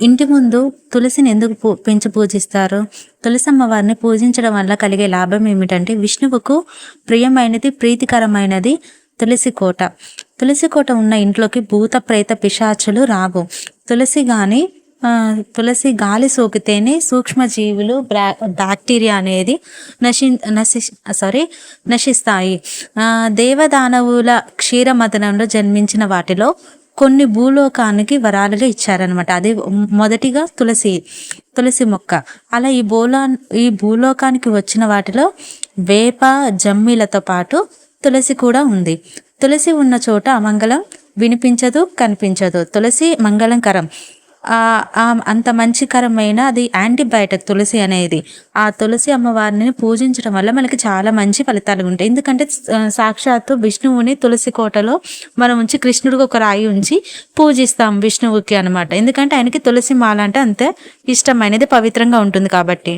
ఇంటి ముందు తులసిని ఎందుకు పెంచి పూజిస్తారు? తులసి అమ్మవారిని పూజించడం వల్ల కలిగే లాభం ఏమిటంటే విష్ణువుకు ప్రియమైనది ప్రీతికరమైనది తులసి కోట. తులసి కోట ఉన్న ఇంట్లోకి భూత ప్రేత పిశాచులు రావు. తులసి కానీ తులసి గాలి సోకితేనే సూక్ష్మజీవులు బ్రా బ్యాక్టీరియా అనేది నశి నశి సారీ నశిస్తాయి. దేవదానవుల క్షీరమదనంలో జన్మించిన వాటిలో కొన్ని భూలోకానికి వరాలుగా ఇచ్చారనమాట అది మొదటిగా తులసి తులసి మొక్క. అలా ఈ భూలో ఈ భూలోకానికి వచ్చిన వాటిలో వేప జమ్మిలతో పాటు తులసి కూడా ఉంది. తులసి ఉన్న చోట అమంగళం వినిపించదు కనిపించదు. తులసి మంగళంకరం. అంత మంచికరమైన అది యాంటీబయాటిక్ తులసి అనేది. ఆ తులసి అమ్మవారిని పూజించడం వల్ల మనకి చాలా మంచి ఫలితాలు ఉంటాయి. ఎందుకంటే సాక్షాత్తు విష్ణువుని తులసి కోటలో మనం ఉంచి కృష్ణుడికి ఒక రాయి ఉంచి పూజిస్తాం విష్ణువుకి అనమాట ఎందుకంటే ఆయనకి తులసి మాల అంటే అంతే ఇష్టమైనది పవిత్రంగా ఉంటుంది కాబట్టి.